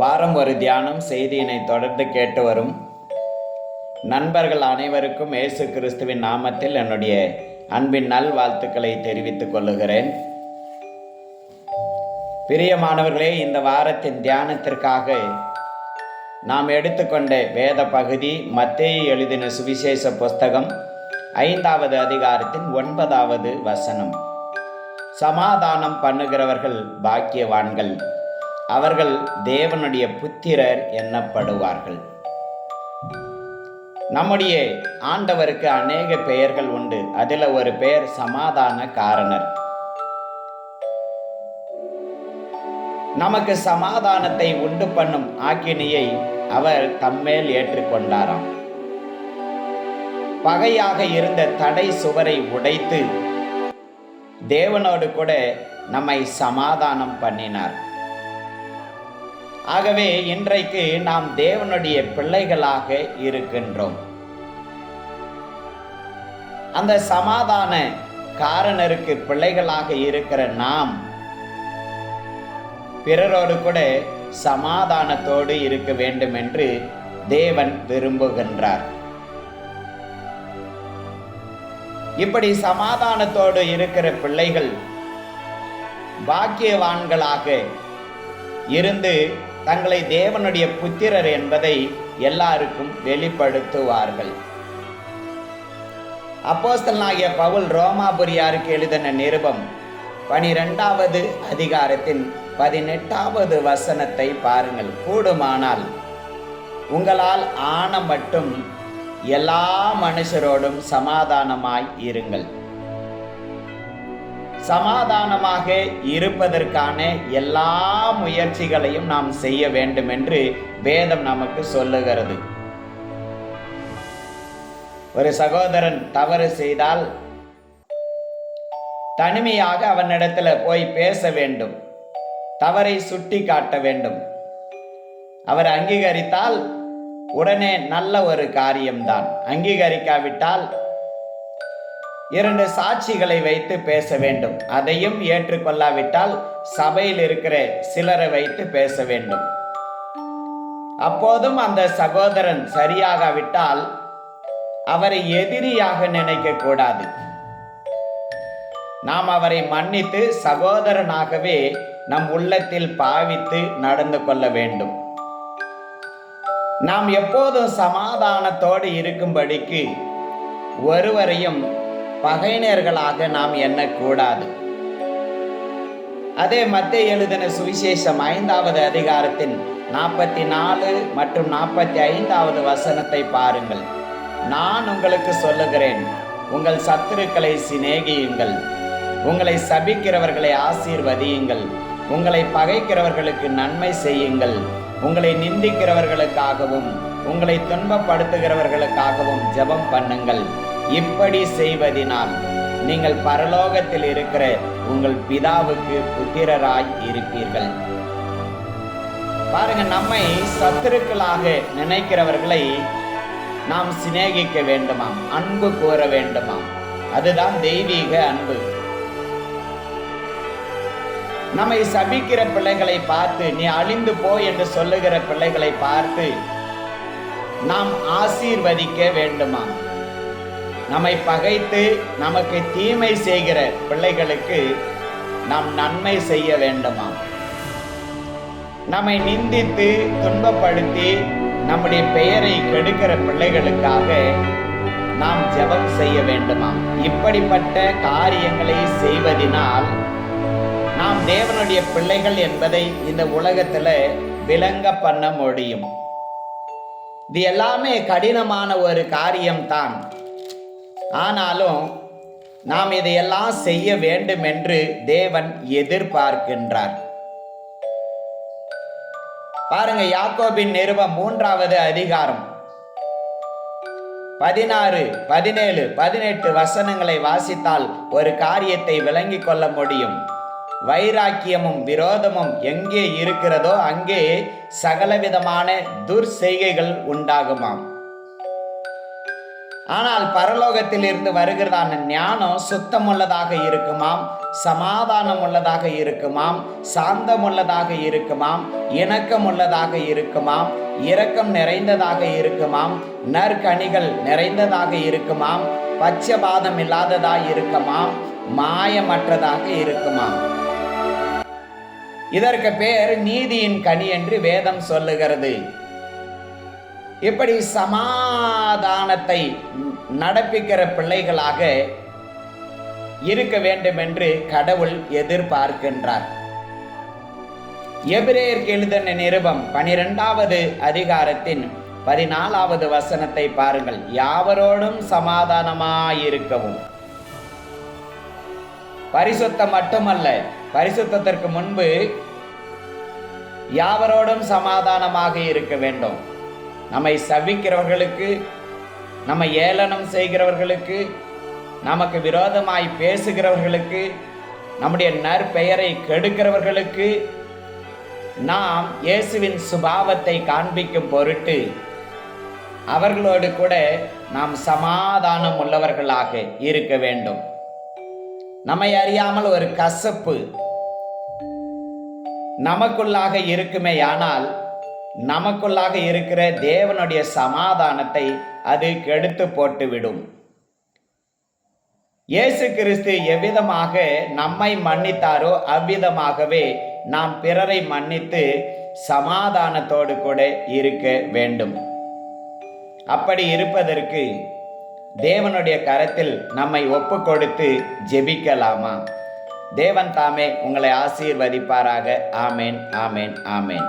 வாரம் ஒரு தியானம் செய்தியினை தொடர்ந்து கேட்டு வரும் நண்பர்கள் அனைவருக்கும் இயேசு கிறிஸ்துவின் நாமத்தில் என்னுடைய அன்பின் நல்வாழ்த்துக்களை தெரிவித்துக் கொள்ளுகிறேன். பிரியமானவர்களே இந்த வாரத்தின் தியானத்திற்காக நாம் எடுத்துக்கொண்ட வேத பகுதி மத்தேயு எழுதின சுவிசேஷ புஸ்தகம் ஐந்தாவது அதிகாரத்தின் ஒன்பதாவது வசனம். சமாதானம் பண்ணுகிறவர்கள் பாக்கியவான்கள். அவர்கள் தேவனுடைய புத்திரர் எண்ணப்படுவார்கள் நம்முடைய ஆண்டவருக்கு அநேக பெயர்கள் உண்டு. அதில் ஒரு பெயர் சமாதான காரணர் நமக்கு சமாதானத்தை உண்டு பண்ணும் ஆக்கினியை அவர் தம்மேல் ஏற்றுக்கொண்டாராம். பகையாக இருந்த தடை சுவரை உடைத்து தேவனோடு கூட நம்மை சமாதானம் பண்ணினார். ஆகவே இன்றைக்கு நாம் தேவனுடைய பிள்ளைகளாக இருக்கின்றோம். அந்த சமாதான காரணருக்கு பிள்ளைகளாக இருக்கிற நாம் பிறரோடு கூட சமாதானத்தோடு இருக்க வேண்டும் என்று தேவன் விரும்புகின்றார். இப்படி சமாதானத்தோடு இருக்கிற பிள்ளைகள் பாக்கியவான்களாக இருந்து தங்களை தேவனுடைய புத்திரர் என்பதை எல்லாருக்கும் வெளிப்படுத்துவார்கள். அப்போஸ்தலனாகிய பவுல் ரோமாபுரியாருக்கு எழுதின நிருபம் பனிரெண்டாவது அதிகாரத்தின் பதினெட்டாவது வசனத்தை பாருங்கள். கூடுமானால் உங்களால் ஆன மட்டும் எல்லா மனுஷரோடும் சமாதானமாய் இருங்கள். சமாதானமாக இருப்பதற்கான எல்லா முயற்சிகளையும் நாம் செய்ய வேண்டும் என்று வேதம் நமக்கு சொல்லுகிறது. ஒரு சகோதரன் தவறு செய்தால் தனிமையாக அவனிடத்தில் போய் பேச வேண்டும். தவறை சுட்டி காட்ட வேண்டும். அவர் அங்கீகரித்தால் உடனே நல்ல ஒரு காரியம்தான். அங்கீகரிக்காவிட்டால் இரண்டு சாட்சிகளை வைத்து பேச வேண்டும். அதையும் ஏற்றுக்கொள்ளாவிட்டால் சபையில் இருக்கிற சிலரை வைத்து பேச வேண்டும். அப்போதும் அந்த சகோதரன் சரியாகாவிட்டால் அவரை எதிரியாக நினைக்க கூடாது. நாம் அவரை மன்னித்து சகோதரனாகவே நம் உள்ளத்தில் பாவித்து நடந்து கொள்ள வேண்டும். நாம் எப்போதும் சமாதானத்தோடு இருக்கும்படிக்கு ஒருவரையும் பகையினர்களாக நாம் எண்ணக்கூடாது. அதே மத்திய எழுதின சுவிசேஷம் ஐந்தாவது அதிகாரத்தின் நாற்பத்தி நாலு மற்றும் நாற்பத்தி ஐந்தாவது வசனத்தை பாருங்கள். நான் உங்களுக்கு சொல்லுகிறேன் உங்கள் சத்துருக்களை சிநேகியுங்கள். உங்களை சபிக்கிறவர்களை ஆசீர்வதியுங்கள். உங்களை பகைக்கிறவர்களுக்கு நன்மை செய்யுங்கள். உங்களை நிந்திக்கிறவர்களுக்காகவும் உங்களை துன்பப்படுத்துகிறவர்களுக்காகவும் ஜெபம் பண்ணுங்கள். இப்படி செய்வதினால் நீங்கள் பரலோகத்தில் இருக்கிற உங்கள் பிதாவுக்கு புத்திரராய் இருப்பீர்கள். பாருங்க நம்மை சத்துருக்களாக நினைக்கிறவர்களை நாம் சிநேகிக்க வேண்டுமாம் அன்பு கூற வேண்டுமாம். அதுதான் தெய்வீக அன்பு. நம்மை சபிக்கிற பிள்ளைகளை பார்த்து நீ அழிந்து போ என்று சொல்லுகிற பிள்ளைகளை பார்த்து நாம் ஆசீர்வதிக்க வேண்டுமாம். நம்மை பகைத்து நமக்கு தீமை செய்கிற பிள்ளைகளுக்கு நாம் நன்மை செய்ய வேண்டுமாம் நம்மை நிந்தித்து துன்பப்படுத்தி நம்முடைய பெயரை கெடுக்கிற பிள்ளைகளுக்காக நாம் ஜெபம் செய்ய வேண்டுமாம் இப்படிப்பட்ட காரியங்களை செய்வதினால் நாம் தேவனுடைய பிள்ளைகள் என்பதை இந்த உலகத்தில் விளங்க பண்ண முடியும். இது எல்லாமே கடினமான ஒரு காரியம்தான். ஆனாலும் நாம் இதையெல்லாம் செய்ய வேண்டும் என்று தேவன் எதிர்பார்க்கின்றார். பாருங்க யாக்கோபின் நிருபம் மூன்றாவது அதிகாரம். பதினாறு பதினேழு பதினெட்டு வசனங்களை வாசித்தால் ஒரு காரியத்தை விளங்கிக் கொள்ள முடியும். வைராக்கியமும் விரோதமும் எங்கே இருக்கிறதோ அங்கே சகலவிதமான துர்செய்கைகள் உண்டாகுமாம். ஆனால் பரலோகத்தில் இருந்து வருகிறதான ஞானம் சுத்தமுள்ளதாக இருக்குமாம் சமாதானம் உள்ளதாக இருக்குமாம் சாந்தம் உள்ளதாக இருக்குமாம் இணக்கம் உள்ளதாக இருக்குமாம் இரக்கம் நிறைந்ததாக இருக்குமாம் நற்கனிகள் நிறைந்ததாக இருக்குமாம் பச்சபாதம் இல்லாததாக இருக்குமாம் மாயமற்றதாக இருக்குமாம். இதற்கு பேர் நீதியின் கனி என்று வேதம் சொல்லுகிறது. இப்படி சமாதானத்தை நடப்பிக்கிற பிள்ளைகளாக இருக்க வேண்டும் என்று கடவுள் எதிர்பார்க்கின்றார். எபிரேயர் எழுதின நிருபம் பனிரெண்டாவது அதிகாரத்தின் பதினாலாவது வசனத்தை பாருங்கள். யாவரோடும் சமாதானமாயிருக்கவும். பரிசுத்தம் மட்டுமல்ல பரிசுத்தத்திற்கு முன்பு யாவரோடும் சமாதானமாக இருக்க வேண்டும். நம்மை சவிக்கிறவர்களுக்கு நம்மை ஏளனம் செய்கிறவர்களுக்கு நமக்கு விரோதமாய் பேசுகிறவர்களுக்கு நம்முடைய நற்பெயரை கெடுக்கிறவர்களுக்கு நாம் இயேசுவின் சுபாவத்தை காண்பிக்கும் பொருட்டு அவர்களோடு கூட நாம் சமாதானம் உள்ளவர்களாக இருக்க வேண்டும். நம்மை அறியாமல் ஒரு கசப்பு நமக்குள்ளாக இருக்குமே ஆனால் நமக்குள்ளாக இருக்கிற தேவனுடைய சமாதானத்தை அது கெடுத்து போட்டுவிடும். இயேசு கிறிஸ்து எவ்விதமாக நம்மை மன்னித்தாரோ அவ்விதமாகவே நாம் பிறரை மன்னித்து சமாதானத்தோடு கூட இருக்க வேண்டும். அப்படி இருப்பதற்கு தேவனுடைய கரத்தில் நம்மை ஒப்பு கொடுத்து ஜெபிக்கலாமா? தேவன் தாமே உங்களை ஆசீர்வதிப்பாராக. ஆமேன் ஆமேன் ஆமேன்.